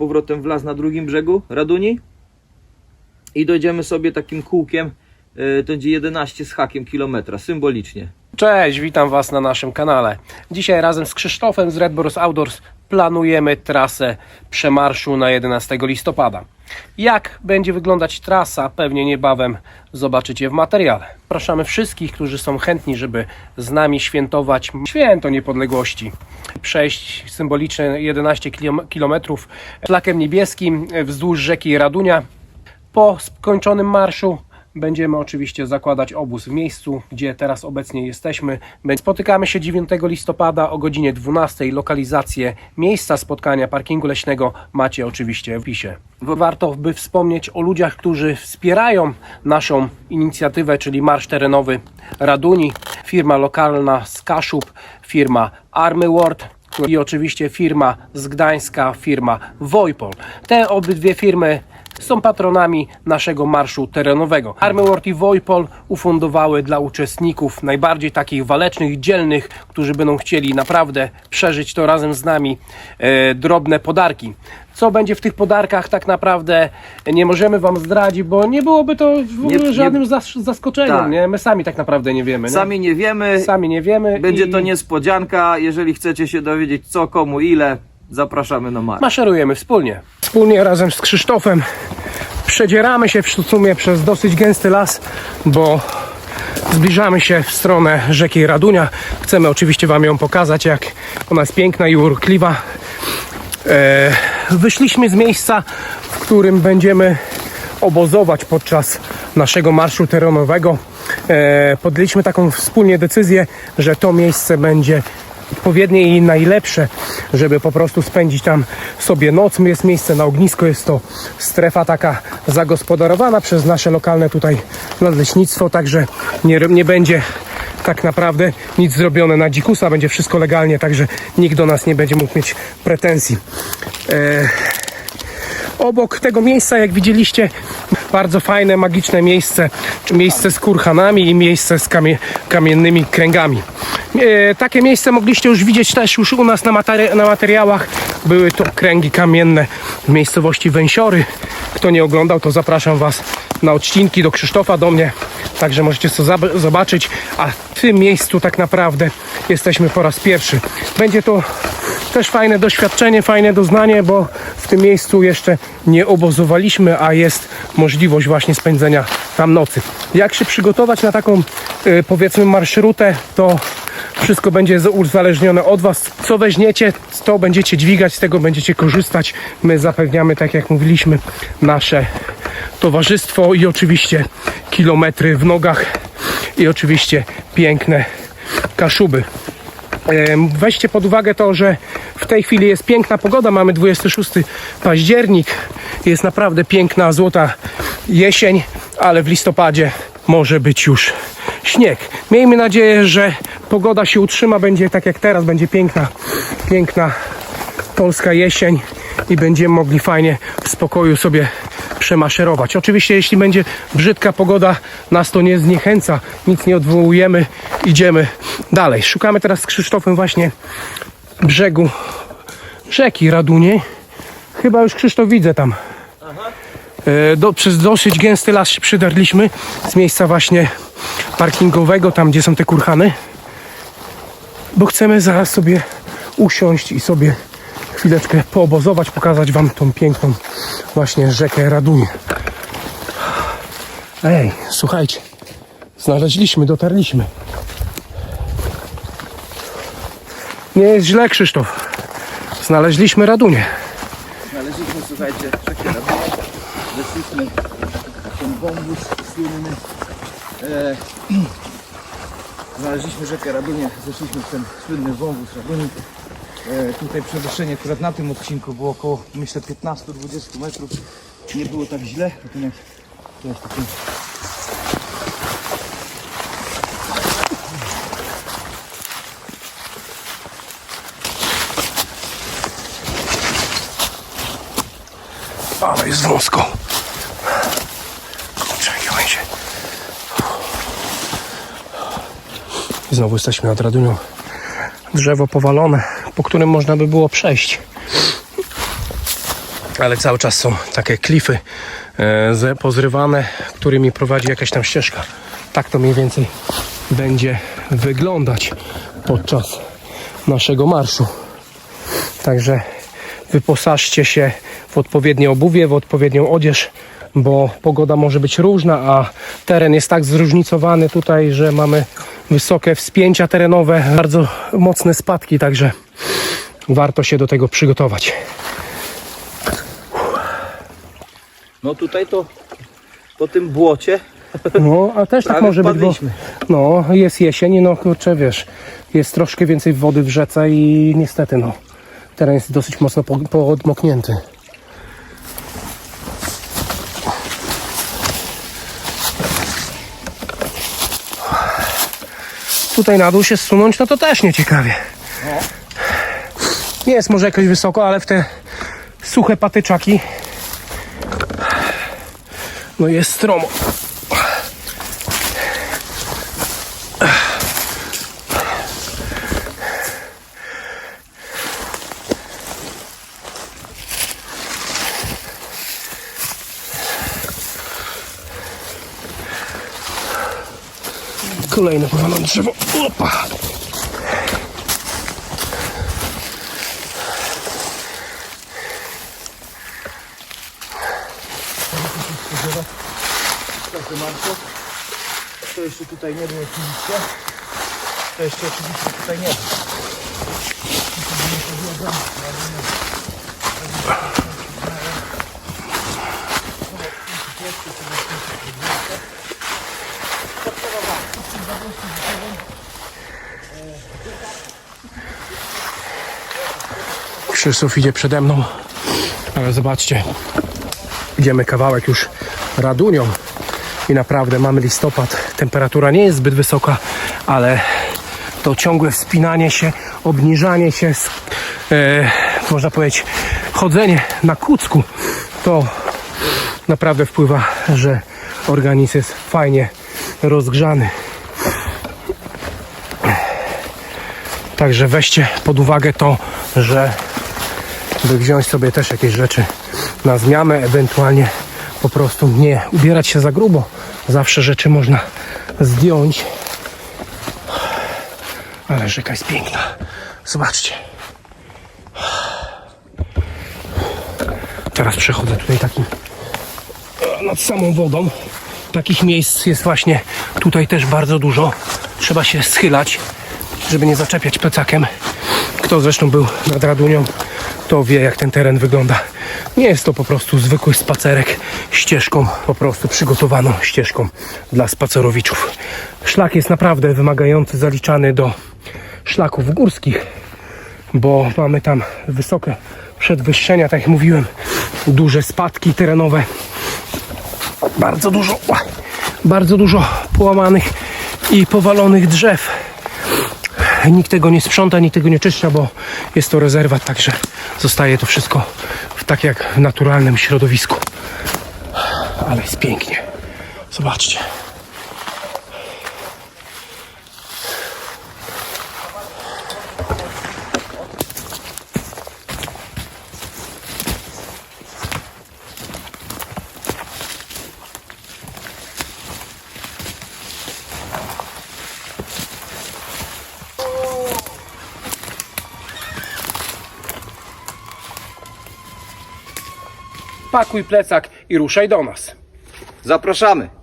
powrotem w las na drugim brzegu Raduni i dojdziemy sobie takim kółkiem, to będzie 11 z hakiem kilometra, symbolicznie. Cześć, witam Was na naszym kanale. Dzisiaj razem z Krzysztofem z Red Boros Outdoors planujemy trasę przemarszu na 11 listopada. Jak będzie wyglądać trasa, pewnie niebawem zobaczycie w materiale. Zapraszamy wszystkich, którzy są chętni, żeby z nami świętować święto niepodległości. Przejść symboliczne 11 km szlakiem niebieskim wzdłuż rzeki Radunia. Po skończonym marszu będziemy oczywiście zakładać obóz w miejscu, gdzie teraz obecnie jesteśmy. Spotykamy się 9 listopada o godzinie 12. Lokalizację miejsca spotkania parkingu leśnego macie oczywiście w opisie. Warto by wspomnieć o ludziach, którzy wspierają naszą inicjatywę, czyli Marsz Terenowy Raduni, firma lokalna z Kaszub, firma Army World, i oczywiście firma z Gdańska, firma Wojpol. Te obydwie firmy są patronami naszego marszu terenowego. Army World i Wojpol ufundowały dla uczestników, najbardziej takich walecznych, dzielnych, którzy będą chcieli naprawdę przeżyć to razem z nami, e, drobne podarki. Co będzie w tych podarkach tak naprawdę nie możemy Wam zdradzić, bo nie byłoby to w ogóle Nie- nie- żadnym zas- zaskoczeniem, Tak. nie? My sami tak naprawdę nie wiemy. nie? Sami nie wiemy, sami nie wiemy. będzie i to niespodzianka, jeżeli chcecie się dowiedzieć co, komu, ile, zapraszamy na marsz. Maszerujemy wspólnie. Wspólnie razem z Krzysztofem przedzieramy się w sumie przez dosyć gęsty las, bo zbliżamy się w stronę rzeki Radunia. Chcemy oczywiście Wam ją pokazać, jak ona jest piękna i urokliwa. E, wyszliśmy z miejsca, w którym będziemy obozować podczas naszego marszu terenowego. E, podjęliśmy taką wspólnie decyzję, że to miejsce będzie odpowiednie i najlepsze, żeby po prostu spędzić tam sobie noc. Jest miejsce na ognisko, jest to strefa taka zagospodarowana przez nasze lokalne tutaj nadleśnictwo, także nie, nie będzie tak naprawdę nic zrobione na dzikusa, będzie wszystko legalnie, także nikt do nas nie będzie mógł mieć pretensji. E, obok tego miejsca, jak widzieliście, bardzo fajne, magiczne miejsce, czy miejsce z kurhanami i miejsce z kamie, kamiennymi kręgami. E, takie miejsce mogliście już widzieć też już u nas na, materi- na materiałach. Były to kręgi kamienne w miejscowości Węsiory. Kto nie oglądał, to zapraszam Was na odcinki do Krzysztofa, do mnie. Także możecie to zobaczyć. A w tym miejscu tak naprawdę jesteśmy po raz pierwszy. Będzie to też fajne doświadczenie, fajne doznanie, bo w tym miejscu jeszcze nie obozowaliśmy, a jest możliwość właśnie spędzenia tam nocy. Jak się przygotować na taką y, powiedzmy marszrutę, to wszystko będzie uzależnione od Was. Co weźmiecie, to będziecie dźwigać, z tego będziecie korzystać. My zapewniamy, tak jak mówiliśmy, nasze towarzystwo i oczywiście kilometry w nogach i oczywiście piękne kaszuby. Weźcie pod uwagę to, że w tej chwili jest piękna pogoda. Mamy 26 październik. Jest naprawdę piękna, złota jesień, ale w listopadzie może być już śnieg. Miejmy nadzieję, że pogoda się utrzyma. Będzie tak jak teraz, będzie piękna, piękna polska jesień i będziemy mogli fajnie w spokoju sobie przemaszerować. Oczywiście, jeśli będzie brzydka pogoda, nas to nie zniechęca, nic nie odwołujemy, idziemy dalej. Szukamy teraz z Krzysztofem właśnie brzegu rzeki Radunie. Chyba już Krzysztof widzę tam. E, Do, przez dosyć gęsty las się przydarliśmy z miejsca właśnie parkingowego, tam gdzie są te kurhany, bo chcemy zaraz sobie usiąść i sobie chwileczkę poobozować, pokazać Wam tą piękną właśnie rzekę Radunię. Ej, słuchajcie, znaleźliśmy, dotarliśmy. Nie jest źle, Krzysztof. Znaleźliśmy Radunię. Znaleźliśmy, słuchajcie, rzekę Radunię, zeszliśmy ten wąwóz słynny, e, znaleźliśmy rzekę Radunię, zeszliśmy w ten słynny wąwóz Raduni. E, tutaj przewyższenie akurat na tym odcinku było około, myślę, 15-20 metrów. Nie było tak źle, natomiast to jest taki Ale jest wąsko. Znowu jesteśmy nad Radunią. Drzewo powalone, po którym można by było przejść. ale cały czas są takie klify e, pozrywane, którymi prowadzi jakaś tam ścieżka. Tak to mniej więcej będzie wyglądać podczas naszego marszu. Także wyposażcie się w odpowiednie obuwie, w odpowiednią odzież, bo pogoda może być różna, a teren jest tak zróżnicowany tutaj, że mamy wysokie wspięcia terenowe, bardzo mocne spadki, także warto się do tego przygotować. No tutaj to po tym błocie No, a też tak może być, bo no, jest jesień, no kurczę, wiesz, jest troszkę więcej wody w rzece i niestety, no, teren jest dosyć mocno po- podmoknięty. Tutaj na dół się zsunąć, no to też nie ciekawie. Nie jest może jakoś wysoko, ale w te suche patyczaki no jest stromo. Kolejne powalone drzewo. Opa! Proszę Marko. To jeszcze tutaj nie było oczywiście. To jeszcze oczywiście tutaj nie było. Krzysztof idzie przede mną, ale zobaczcie, idziemy kawałek już Radunią i naprawdę mamy listopad. Temperatura nie jest zbyt wysoka, ale to ciągłe wspinanie się, obniżanie się, e, można powiedzieć, chodzenie na kucku, to naprawdę wpływa, że organizm jest fajnie rozgrzany. Także weźcie pod uwagę to, że by wziąć sobie też jakieś rzeczy na zmianę, ewentualnie po prostu nie ubierać się za grubo. Zawsze rzeczy można zdjąć. Ale rzeka jest piękna. Zobaczcie. Teraz przechodzę tutaj takim nad samą wodą. Takich miejsc jest właśnie tutaj też bardzo dużo. Trzeba się schylać, żeby nie zaczepiać plecakiem. Kto zresztą był nad Radunią, to wie jak ten teren wygląda. Nie jest to po prostu zwykły spacerek ścieżką, po prostu przygotowaną ścieżką dla spacerowiczów. Szlak jest naprawdę wymagający, zaliczany do szlaków górskich, bo mamy tam wysokie przedwyższenia, tak jak mówiłem, duże spadki terenowe, bardzo dużo, bardzo dużo połamanych i powalonych drzew. Nikt tego nie sprząta, nikt tego nie czyszcza, bo jest to rezerwat, także zostaje to wszystko tak jak w naturalnym środowisku. Ale jest pięknie. Zobaczcie. Pakuj plecak i ruszaj do nas. Zapraszamy.